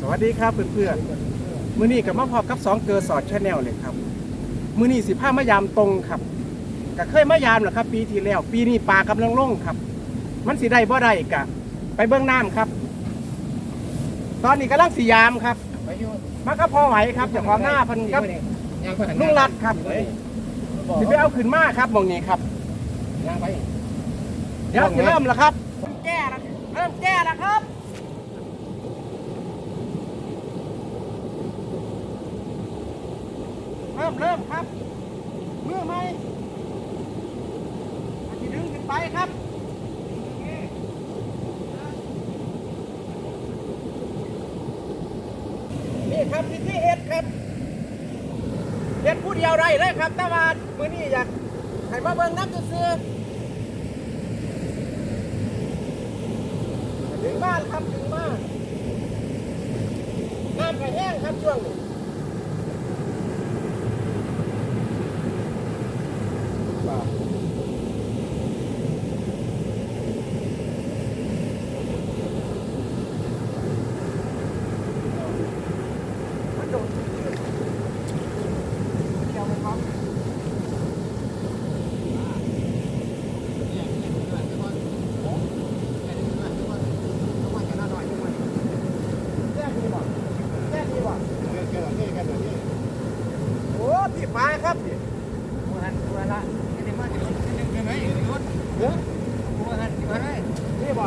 สวัสดีครับเพื่อนๆมื้อนี้กับมาพบกับสองเกอร์สอดชาแนลเลยครับมื้อนี้สิผ้ามายามตรงครับก็เคยมายามแหละครับ ปีที่แล้ว ปีนี้ปลากำลังลงครับ มันสิได้บ่ได้กะ ไปเบื้องน้ำครับ ตอนนี้กำลังสียามครับไปอยู่มาก็พอไหวครับเจากของหน้าเพันครับย่างไปทางลุงรัดครับสิไปเอาขึ้นมาครับหมองนี้ครับย่างไปเดี๋ยวสิเริ่มแล้วครับแก้แล้วเริ่มแก้แล้วครับ เริ่มเริ่มครับเมื่อไหมอาจจะดึงขึ้นไปครับนี่ครับที่ที่เอ็ดครับเอ็ดผู้เดียวได้เลยครับ แต่ว่ามือนี้อยากให้มาเบิ่งน้ำซื้อถึงบ้านครับถึงบ้านน้ำกระแห้งครับช่วงนี้ มันโดดเกี่ยวไหมครับแจ้งดีบ่แจ้งดีบ่โอ้ที่ฟ้าครับนี่เด้อนี่บ่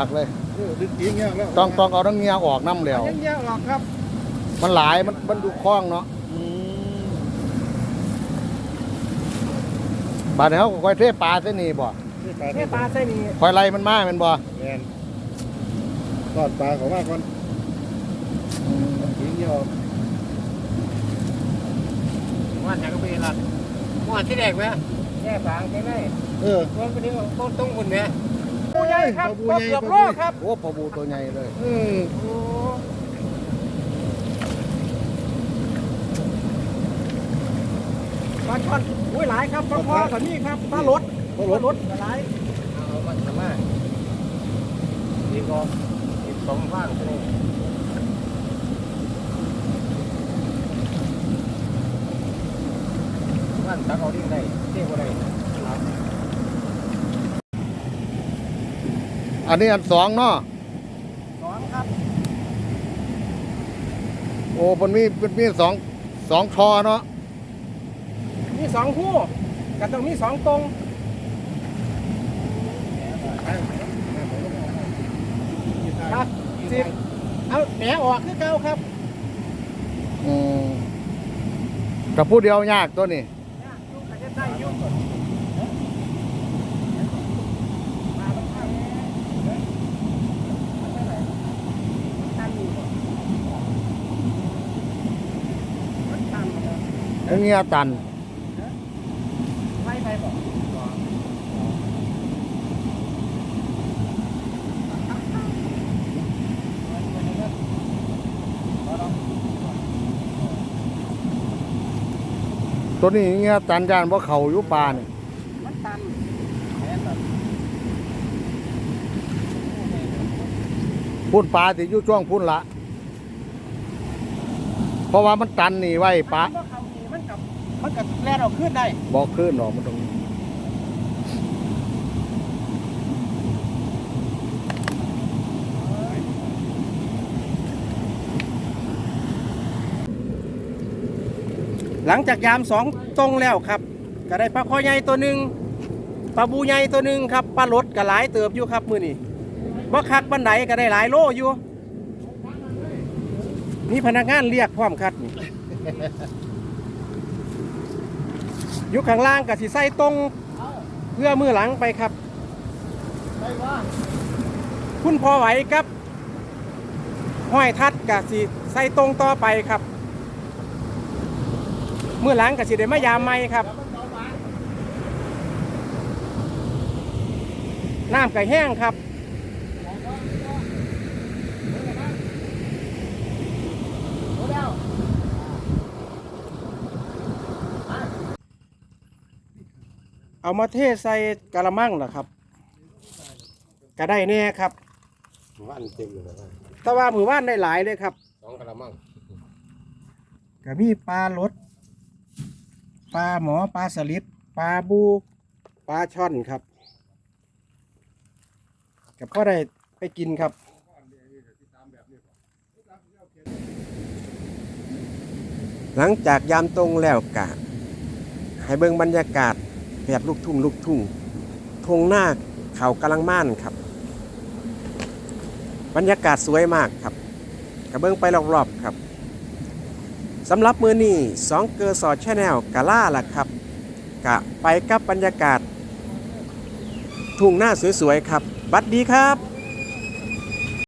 หักเลยต้องต้องเอาทั้งเงียออกน้ำแล้วยังแยกออกครับมันหลายมันมันดูคล้องเนาะบาดเนี้ยเขาก็ค่อยเทปลาเส้นนี้บ่เทปลาใส่นี่ค่อยไล่มันมาแมันบ่แมนทอดปลาเขามากก่อนกินเยอะว่านอยากไปละว่านที่แรกไหมแย่ฝางใช่ไหมเออว่านไปนี้ต้นต้งคุณเนี่ย ปูใหญ่ครับปูตัวใหญ่ เกือบปูโลใหญ่ครับโอ้ปลาบูตัวใหญ่เลยเออโอ้ปลาช่อนอุ้ยหลายครับปลาคอกับนี่ครับปลาลดก็ปรลาถลดหลายเอามันทำมาดีก็อีกสองข้างนี่ว่านตักเอาดิ้งได้เที่ยวได้ อันนี้อันสองเนาะสองครับ โอ้มันมีมันมีสองสองชอเนาะมีสองคู่กับตรงนี้สองตรงครับสิบเอาแหนออกคือเก่าครับอืมกับผู้เดียวยากตัวนี้ยุ่งกับจะได้ยุ่งมาต้องเข้าทันอยู่บ่มันทันเหรอ อัน เงี้ยตันไล่ไปบอกตัวนี้เงี้ยตันยานเพราเขาอยู่ป่านี่มันตันพุ่นปลาที่อยู่ช่วงพุ่นละ เพราะว่ามันตันนี่ไว้ปลา มันก็เข้านี่มันกับมันกับแล่นเอาขึ้นได้บอกขึ้นหรอกมันตรงนี้หลังจากยามสองตรงแล้วครับ ก็ได้ปลาคอใหญ่ตัวหนึ่งปลาบูใหญ่ตัวหนึ่งครับปลาลดก็หลายเติบอยู่ครับมือนี้บ่คักบันไดก็ได้หลายโลอยู่นี่พนักงานเรียกพร้อมครับนี่ ยู่ข้างล่างกับสิใส่ตรงเพื่อมือหลังไปครับไปว่าคุณพอไหวครับห้อยทัดกะสิใส่ตรงต่อไปครับมือหลังกะสิได้มายามไม่ครับน้ำกะแห้งครับ เอามาเทใส่กะละมังเหรอครับก็ได้แน่ครับว่านเต็มเลยนะแต่ว่าหมู่บ้านได้หลายเลยครับสองกระมังก็มีปลารดปลาหมอปลาสลิดปลาบูปลาช่อนครับกับพ่อได้ไปกินครับหลังจากยามตรงแล้วกะให้เบิ่งบรรยากาศ แบบลูกทุ่งลูกทุ่งทงหน้าเขากำลังม่านครับ บรรยากาศสวยมากครับกระเบื้องไปรอบๆครับสำหรับมือนี้สองเกอร์สอดแชแนลกะล่าล่ะครับ กะไปกับบรรยากาศทุ่งหน้าสวยๆครับ บัดดีครับ